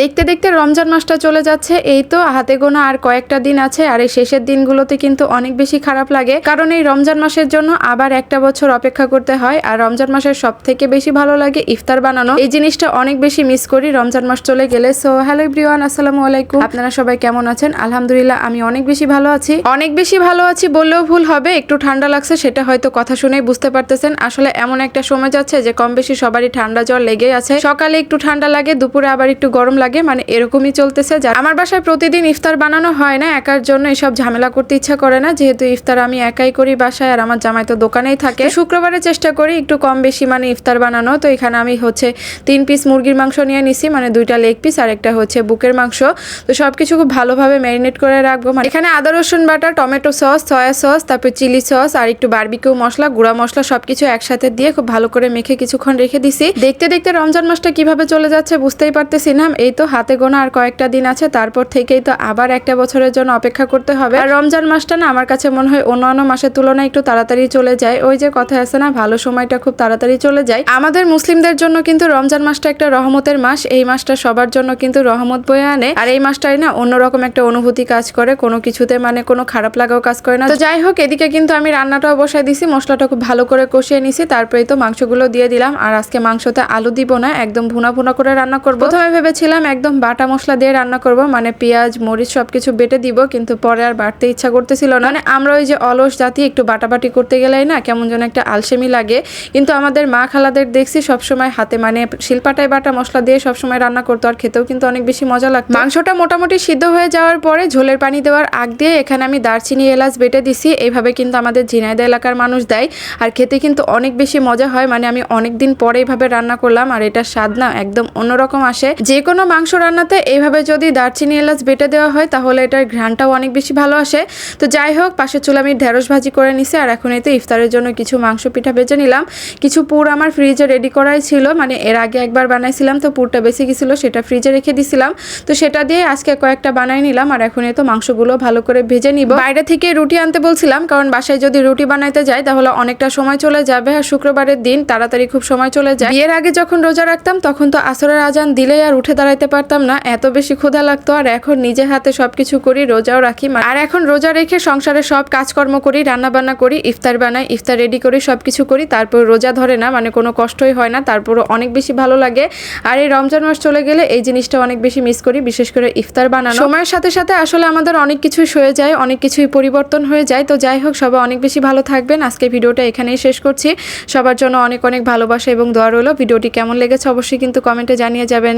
দেখতে দেখতে রমজান মাসটা চলে যাচ্ছে। এই তো হাতে গোনা আর কয়েকটা দিন আছে আর এই শেষের দিনগুলোতে কিন্তু অনেক বেশি খারাপ লাগে। কারণ এই রমজান মাসের জন্য আবার একটা বছর অপেক্ষা করতে হয় আর রমজান মাসের সব থেকে বেশি ভালো লাগে ইফতার বানানো। এই জিনিসটা অনেক বেশি মিস করি রমজান মাস চলে গেলে। সো হ্যালো এভরিওয়ান আসসালামু আলাইকুম। আপনারা সবাই কেমন আছেন? আলহামদুলিল্লাহ, আমি অনেক বেশি ভালো আছি। অনেক বেশি ভালো আছি বললেও ভুল হবে, একটু ঠান্ডা লাগছে সেটা হয়তো কথা শুনেই বুঝতে পারতেছেন। আসলে এমন একটা সময় যাচ্ছে যে কম বেশি সবারই ঠান্ডা জ্বর লেগেই আছে। সকালে একটু ঠান্ডা লাগে, দুপুরে আবার একটু গরম লাগে মানে এরকমই চলতেছে। যা আমার বাসায় প্রতিদিন ইফতার বানানো হয় না, একার জন্য এসব ঝামেলা করতে ইচ্ছা করে না। যেহেতু ইফতার আমি একাই করি বাসায়, আর আমার জামাই তো দোকানেই থাকে। শুক্রবারে চেষ্টা করি একটু কম বেশি মানে ইফতার বানানো। তো এখানে আমি হচ্ছে তিন পিস মুরগির মাংস নিয়ে নিছি মানে দুইটা লেগ পিস আর একটা হচ্ছে বুকের মাংস। তো সবকিছু খুব ভালোভাবে ম্যারিনেট করে রাখব। মানে এখানে আদা, রসুন বাটা, টমেটো সস সয়া সস, তারপর চিলি সস, আর একটু বারবিকিউ মশলা, গুঁড়া মশলা সবকিছু একসাথে দিয়ে খুব ভালো করে মেখে কিছুক্ষণ রেখে দিছি। দেখতে দেখতে রমজান মাসটা কীভাবে চলে যাচ্ছে বুঝতেই পারতেছি না। এই তো হাতে গোনা আর কয়েকটা দিন আছে, তারপর থেকেই তো আবার একটা বছরের জন্য অপেক্ষা করতে হবে। আর রমজান মাসটা না আমার কাছে মনে হয় অন্যান্য মাসের তুলনায় একটু তাড়াতাড়ি চলে যায়। ওই যে কথা আছে না, ভালো সময়টা খুব তাড়াতাড়ি চলে যায়। আমাদের মুসলিমদের জন্য কিন্তু রমজান মাসটা একটা রহমতের মাস। এই মাসটা সবার জন্য কিন্তু রহমত বয়ে আনে। আর এই মাসটাই না অন্যরকম একটা অনুভূতি কাজ করে, কোনো কিছুতে মানে কোনো খারাপ লাগাও কাজ করে না। তো যাই হোক, এদিকে কিন্তু আমি রান্নাটাও বসাই দিছি, মশলাটা খুব ভালো করে কষিয়ে নিছি, তারপরেই তো মাংসগুলো দিয়ে দিলাম। আর আজকে মাংসতে আলু দিব না, একদম ভুনা ভুনা করে রান্না করব। প্রথমে ভেবেছিলাম একদম বাটা মশলা দিয়ে রান্না করব। মানে পেঁয়াজ, মরিচ সব কিছু বেটে দিব, কিন্তু পরে আর বাড়তে ইচ্ছা করতেছিল না। মানে আমরা ওই যে অলস জাতি, একটু বাটাবাটি করতে গেলেই না কেমন যেন একটা আলসেমি লাগে। কিন্তু আমাদের মা খালাদের দেখছি সবসময় হাতে মানে শিলপাটায় বাটা মশলা দিয়ে সবসময় রান্না করতো, আর খেতেও কিন্তু অনেক বেশি মজা লাগতো। মাংসটা মোটামুটি সিদ্ধ হয়ে যাওয়ার পরে ঝোলের পানি দেওয়ার আগ দিয়ে এখানে আমি দারচিনি এলাচ বেটে দিছি। এইভাবে কিন্তু আমাদের ঝিনাইদা এলাকার মানুষ দেয়, আর খেতে কিন্তু অনেক বেশি মজা হয়। মানে আমি অনেক দিন পরে এইভাবে রান্না করলাম, আর এটা স্বাদ না একদম অন্যরকম আসে। যে কোনো মাংস রান্নাতে এইভাবে যদি দারচিনি এলাচ বেটে দেওয়া হয়, তাহলে এটার ঘ্রাণটাও অনেক বেশি ভালো আসে। তো যাই হোক, পাশের চুলা আমি ঢেঁড়স ভাজি করে নিছি, আর এখন এতে ইফতারের জন্য কিছু মাংস পিঠা ভেজে নিলাম। কিছু পুর আমার ফ্রিজে রেডি করাই ছিল মানে এর আগে একবার বানাইছিলাম, তো পুরটা বেশি গেছিল, সেটা ফ্রিজে রেখে দিছিলাম। তো সেটা দিয়ে আজকে কয়েকটা বানাই নিলাম, আর এখন এই তো মাংসগুলো ভালো করে ভেজে নিব। বাইরে থেকে রুটি আনতে বলছিলাম, কারণ বাসায় যদি রুটি বানাইতে যাই, তাহলে অনেকটা সময় চলে যাবে, আর শুক্রবারের দিন তাড়াতাড়ি খুব সময় চলে যায়। বিয়ের আগে যখন রোজা রাখতাম, তখন তো আসরের আজান দিলেই আর উঠে দাঁড়াইতে পারতাম না, এত বেশি ক্ষুধা লাগতো, আর এখন নিজে হাতে সবকিছু করি, রোজাও রাখি আর এখন রোজা রেখে সংসারে সব কাজকর্ম করি রান্না বান্না করি, ইফতার বানাই, ইফতার রেডি করি, সবকিছু করি, তারপর রোজা ধরে না মানে কোনো কষ্টই হয় না, তারপরও অনেক বেশি ভালো লাগে। আর এই রমজান মাস চলে গেলে এই জিনিসটা অনেক বেশি মিস করি, বিশেষ করে ইফতার বানানো। সময়ের সাথে সাথে আসলে আমাদের অনেক কিছুই সয়ে যায়, অনেক কিছুই পরিবর্তন হয়ে যায়, তো যাই হোক, সবাই অনেক বেশি ভালো থাকবেন। আজকে ভিডিওটা এখানেই শেষ করছি। সবার জন্য অনেক অনেক ভালোবাসা এবং দোয়া রইল। ভিডিওটি কেমন লেগেছে অবশ্যই কিন্তু কমেন্টে জানিয়ে যাবেন।